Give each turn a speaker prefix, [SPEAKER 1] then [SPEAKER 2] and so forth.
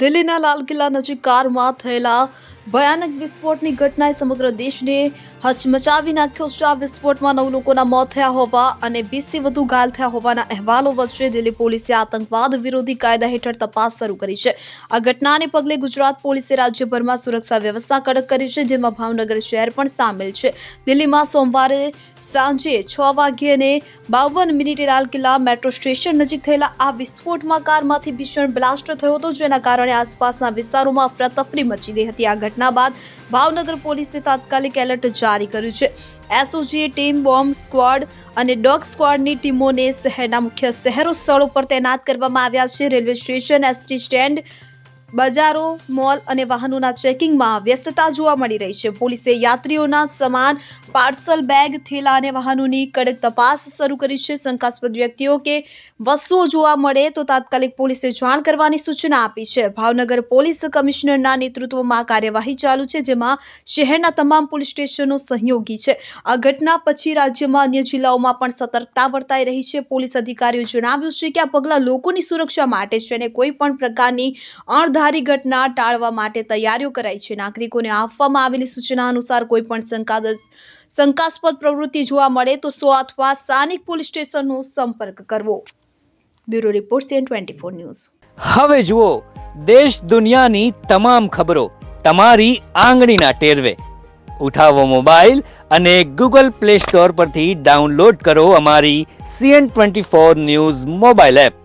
[SPEAKER 1] દિલ્હીના લાલ કિલ્લા નજીક કારમાં થયેલા ભયાનક વિસ્ફોટની ઘટનાએ સમગ્ર દેશને હચમચાવી નાખ્યો. છે આ વિસ્ફોટમાં નવ લોકોના મોત થયા હોવા અને વીસથી વધુ ઘાયલ થયા હોવાના અહેવાલો વચ્ચે દિલ્હી પોલીસે આતંકવાદ વિરોધી કાયદા હેઠળ તપાસ શરૂ કરી છે. આ ઘટનાને પગલે ગુજરાત પોલીસે રાજ્યભરમાં સુરક્ષા વ્યવસ્થા કડક કરી છે, જેમાં ભાવનગર શહેર પણ સામેલ છે. દિલ્હીમાં સોમવારે સાંજે છ વાગ્યે બાવન મિનિટે લાલ કિલ્લા મેટ્રો સ્ટેશન નજીક થયેલા આ વિસ્ફોટમાં કારમાંથી ભીષણ બ્લાસ્ટ થયો હતો, જેના કારણે આસપાસના વિસ્તારોમાં અફરાતફરી મચી ગઈ હતી. આ ઘટના બાદ ભાવનગર પોલીસે તાત્કાલિક એલર્ટ જારી કર્યું છે. એસઓજીએ ટીમ બોમ્બ સ્ક્વોડ અને ડોગ સ્ક્વોડની ટીમોને શહેરના મુખ્ય શહેરો સ્થળો પર તૈનાત કરવામાં આવ્યા છે. રેલવે સ્ટેશન એસટી સ્ટેન્ડ બજારો, મોલ અને વાહનોના ચેકિંગમાં વ્યસ્તતા જોવા મળી રહી છે. પોલીસે યાત્રીઓના સમાન પાર્સલ બેગ, થેલા અને વાહનોની કડક તપાસ શરૂ કરી છે. શંકાસ્પદ વ્યક્તિઓ કે વસ્તુઓ જોવા મળે તો તાત્કાલિક પોલીસે જાણ કરવાની સૂચના આપી છે. ભાવનગર પોલીસ કમિશનરના નેતૃત્વમાં કાર્યવાહી ચાલુ છે, જેમાં શહેરના તમામ પોલીસ સ્ટેશનો સહયોગી છે. આ ઘટના પછી રાજ્યમાં અન્ય જિલ્લાઓમાં પણ સતર્કતા વર્તાઈ રહી છે. પોલીસ અધિકારીઓ જણાવ્યું છે કે આ પગલાં લોકોની સુરક્ષા માટે છે અને કોઈ પણ પ્રકારની અણધારી ઘટના ટાળવા માટે તૈયારીઓ કરાઈ છે. નાગરિકોને આપવામાં આવેલી સૂચના અનુસાર કોઈ પણ શંકાસ્પદ પ્રવૃત્તિ જોવા મળે તો સો અથવા સ્થાનિક પોલીસ સ્ટેશનનો સંપર્ક કરવો. Bureau report CN twenty four news.
[SPEAKER 2] હવે જુઓ, દેશ દુનિયાની તમામ ખબરો તમારી આંગળીના ટેરવે. ઉઠાવો મોબાઈલ અને ગૂગલ પ્લે સ્ટોર પરથી ડાઉનલોડ કરો અમારી CN twenty four news mobile app.